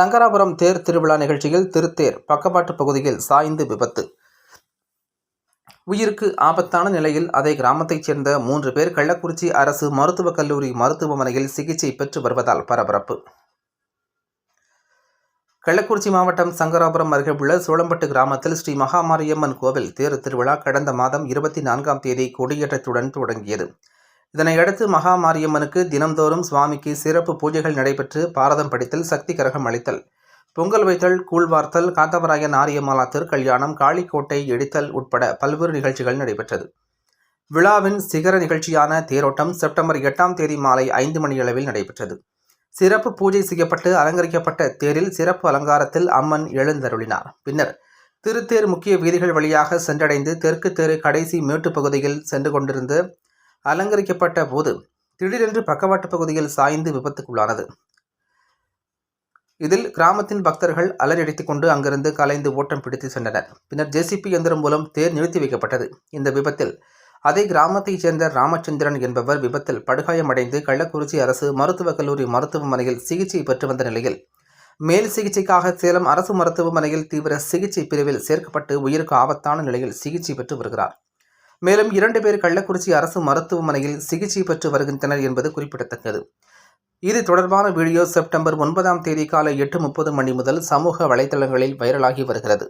சங்கராபுரம் தேர் திருவிழா நிகழ்ச்சியில் திருத்தேர் பக்கவாட்டு பகுதியில் சாய்ந்து விபத்து. உயிருக்கு ஆபத்தான நிலையில் அதே கிராமத்தைச் சேர்ந்த மூன்று பேர் கள்ளக்குறிச்சி அரசு மருத்துவக் கல்லூரி மருத்துவமனையில் சிகிச்சை பெற்று வருவதால் பரபரப்பு. கள்ளக்குறிச்சி மாவட்டம் சங்கராபுரம் அருகே உள்ள சோளம்பட்டு கிராமத்தில் ஸ்ரீ மகாமாரியம்மன் கோவில் தேர் திருவிழா கடந்த மாதம் இருபத்தி நான்காம் தேதி கொடியேற்றத்துடன் தொடங்கியது. இதனையடுத்து மகாமாரியம்மனுக்கு தினம்தோறும் சுவாமிக்கு சிறப்பு பூஜைகள் நடைபெற்று பாரதம் படித்தல் சக்தி கரகம் அளித்தல் பொங்கல் வைத்தல் கூழ்வார்த்தல் காத்தவராயன் ஆரியமாலா திருக்கல்யாணம் காளிக்கோட்டை எடித்தல் உட்பட பல்வேறு நிகழ்ச்சிகள் நடைபெற்றது. விழாவின் சிகர நிகழ்ச்சியான தேரோட்டம் செப்டம்பர் எட்டாம் தேதி மாலை ஐந்து மணியளவில் நடைபெற்றது. சிறப்பு பூஜை செய்யப்பட்டு அலங்கரிக்கப்பட்ட தேரில் சிறப்பு அலங்காரத்தில் அம்மன் எழுந்தருளினார். பின்னர் திருத்தேர் முக்கிய வீதிகள் வழியாக சென்றடைந்து தெற்கு தெரு கடைசி மேட்டுப் பகுதியில் சென்று கொண்டிருந்து அலங்கரிக்கப்பட்ட போது திடீரென்று பக்கவாட்டு பகுதியில் சாய்ந்து விபத்துக்குள்ளானது. இதில் கிராமத்தின் பக்தர்கள் அலறடித்துக் கொண்டு அங்கிருந்து கலைந்து ஓட்டம் பிடித்து சென்றனர். பின்னர் ஜேசிபி இயந்திரம் மூலம் தேர் நிறுத்தி வைக்கப்பட்டது. இந்த விபத்தில் அதே கிராமத்தைச் சேர்ந்த ராமச்சந்திரன் என்பவர் விபத்தில் படுகாயமடைந்து கள்ளக்குறிச்சி அரசு மருத்துவக் கல்லூரி மருத்துவமனையில் சிகிச்சை பெற்று வந்த நிலையில் மேல் சிகிச்சைக்காக சேலம் அரசு மருத்துவமனையில் தீவிர சிகிச்சை பிரிவில் சேர்க்கப்பட்டு உயிருக்கு ஆபத்தான நிலையில் சிகிச்சை பெற்று வருகிறார். மேலும் இரண்டு பேர் கள்ளக்குறிச்சி அரசு மருத்துவமனையில் சிகிச்சை பெற்று வருகின்றனர் என்பது குறிப்பிடத்தக்கது. இது தொடர்பான வீடியோ செப்டம்பர் ஒன்பதாம் தேதி காலை எட்டு முப்பது மணி முதல் சமூக வலைதளங்களில் வைரலாகி வருகிறது.